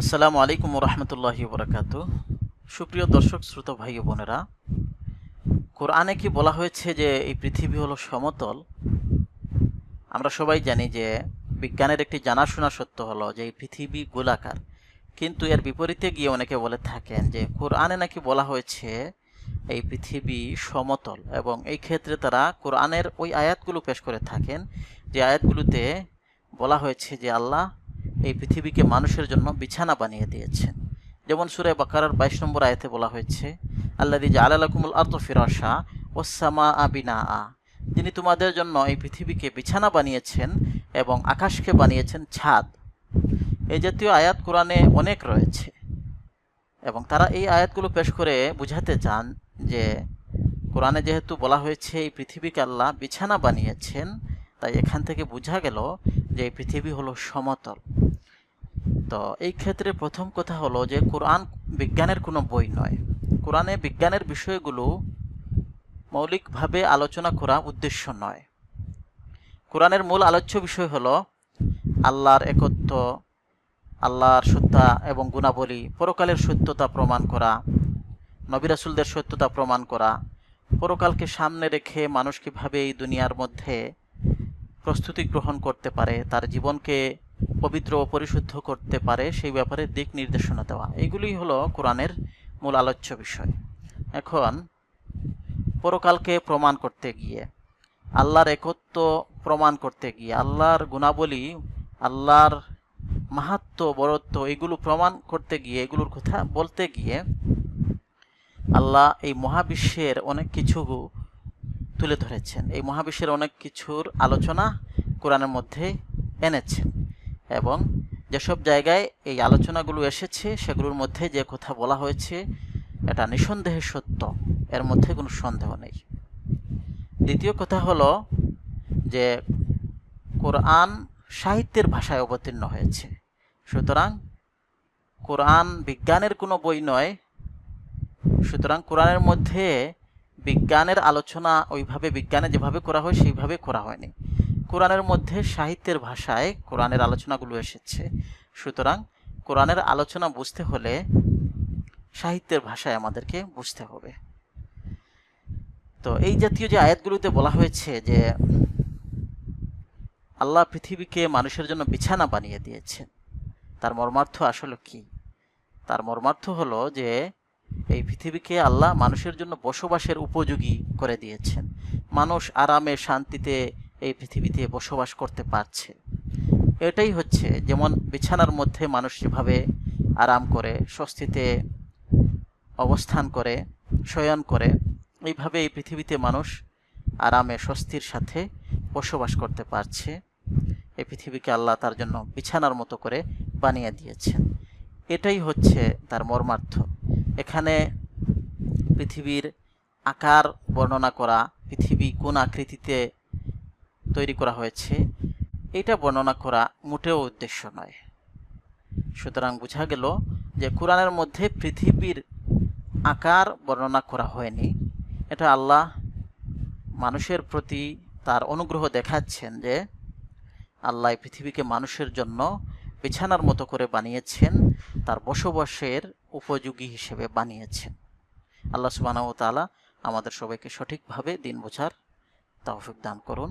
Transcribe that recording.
আসসালামু আলাইকুম রহমতুল্লাহি বরাকাত। সুপ্রিয় দর্শক, শ্রোতা ভাই বোনেরা, কোরআনে কি বলা হয়েছে যে এই পৃথিবী হলো সমতল? আমরা সবাই জানি যে বিজ্ঞানের একটি জানাশোনা সত্য হলো যে এই পৃথিবী গোলাকার। কিন্তু এর বিপরীতে গিয়ে অনেকে বলে থাকেন যে কোরআনে নাকি বলা হয়েছে এই পৃথিবী সমতল এবং এই ক্ষেত্রে তারা কোরআনের ওই আয়াতগুলো পেশ করে থাকেন। যে আয়াতগুলোতে বলা হয়েছে যে আল্লাহ এই পৃথিবীকে মানুষের জন্য বিছানা বানিয়ে দিয়েছেন যেমন সুরে বাকারার বাইশ নম্বর আয়াতে বলা হয়েছে আল্লাহ দিজা আলালাকুমুল আর্ত ফিরাসা ওসামা আবিনা আ যিনি তোমাদের জন্য এই পৃথিবীকে বিছানা বানিয়েছেন এবং আকাশকে বানিয়েছেন ছাদ। এই জাতীয় আয়াত কোরআনে অনেক রয়েছে। এবং তারা এই আয়াতগুলো পেশ করে বুঝাতে চান যে, কোরআনে যেহেতু বলা হয়েছে এই পৃথিবীকে আল্লাহ বিছানা বানিয়েছেন, তাই এখান থেকে বোঝা গেল যে এই পৃথিবী হলো সমতল। তো এই ক্ষেত্রে প্রথম কথা হলো যে কোরআন বিজ্ঞানের কোনো বই নয়। কোরআনে বিজ্ঞানের বিষয়গুলো মৌলিকভাবে আলোচনা করা উদ্দেশ্য নয়। কোরআনের মূল আলোচ্য বিষয় হলো আল্লাহর একত্ব, আল্লাহর সত্তা এবং গুণাবলী, পরকালের সত্যতা প্রমাণ করা নবিরাসুলদের সত্যতা প্রমাণ করা, পরকালকে সামনে রেখে মানুষ কীভাবে এই দুনিয়ার মধ্যে প্রস্তুতি গ্রহণ করতে পারে, তার জীবনকে পবিত্র ও পরিশুদ্ধ করতে পারে, সেই ব্যাপারে দিক নির্দেশনা দেওয়া। এগুলি হলো কোরআনের মূল আলোচ্য বিষয়। এখন, পরকালকে প্রমাণ করতে গিয়ে, আল্লাহর একত্ব প্রমাণ করতে গিয়ে, আল্লাহর গুণাবলী, আল্লাহর মাহাত্ম, বরত্ব, এগুলো প্রমাণ করতে গিয়ে, এগুলোর কথা বলতে গিয়ে, আল্লাহ এই মহাবিশ্বের অনেক কিছু তুলে ধরেছেন। এই মহাবিশ্বের অনেক কিছুর আলোচনা কোরআনের মধ্যে এনেছেন। এবং যেসব জায়গায় এই আলোচনাগুলো এসেছে, সেগুলোর মধ্যে যে কথা বলা হয়েছে, এটা নিঃসন্দেহে সত্য। এর মধ্যে কোনো সন্দেহ নেই। দ্বিতীয় কথা হলো যে কোরআন সাহিত্যের ভাষায় অবতীর্ণ হয়েছে। সুতরাং কোরআন বিজ্ঞানের কোনো বই নয়। সুতরাং কোরআনের মধ্যে বিজ্ঞানের আলোচনা ওইভাবে, বিজ্ঞানে যেভাবে করা হয়, সেইভাবে করা হয়নি। কোরআনের মধ্যে সাহিত্যের ভাষায় কোরআনের আলোচনাগুলো এসেছে। সুতরাং কোরআনের আলোচনা বুঝতে হলে সাহিত্যের ভাষায় আমাদেরকে বুঝতে হবে। তো এই জাতীয় যে আয়াতগুলোতে বলা হয়েছে যে আল্লাহ পৃথিবীকে মানুষের জন্য বিছানা বানিয়ে দিয়েছেন, তার মর্মার্থ আসলে কি? তার মর্মার্থ হলো যে এই পৃথিবীকে আল্লাহ মানুষের জন্য বসবাসের উপযোগী করে দিয়েছেন। মানুষ আরামে, শান্তিতে এই পৃথিবীতে বসবাস করতে পারছে। এটাই হচ্ছে যেমন বিছানার মধ্যে মানুষ যেভাবে আরাম করে, স্বস্তিতে অবস্থান করে, শয়ন করে, এইভাবে এই পৃথিবীতে মানুষ আরামে, স্বস্তির সাথে বসবাস করতে পারছে। এই পৃথিবীকে আল্লাহ তার জন্য বিছানার মতো করে বানিয়ে দিয়েছেন। এটাই হচ্ছে তার মর্মার্থ। এখানে পৃথিবীর আকার বর্ণনা করা, পৃথিবী কোন আকৃতিতে তৈরি করা হয়েছে। এটা বর্ণনা করা মোটেও উদ্দেশ্য নয়। সুতরাং বোঝা গেল যে কোরআনের মধ্যে পৃথিবীর আকার বর্ণনা করা হয়নি। এটা আল্লাহ মানুষের প্রতি তার অনুগ্রহ দেখাচ্ছেন যে আল্লাহ পৃথিবীকে মানুষের জন্য বিছানার মতো করে বানিয়েছেন, তার বসবাসের উপযোগী হিসেবে বানিয়েছেন। আল্লাহ সুবাহ তালা আমাদের সবাইকে সঠিকভাবে দিন বোঝার তৌফিক দান করুন।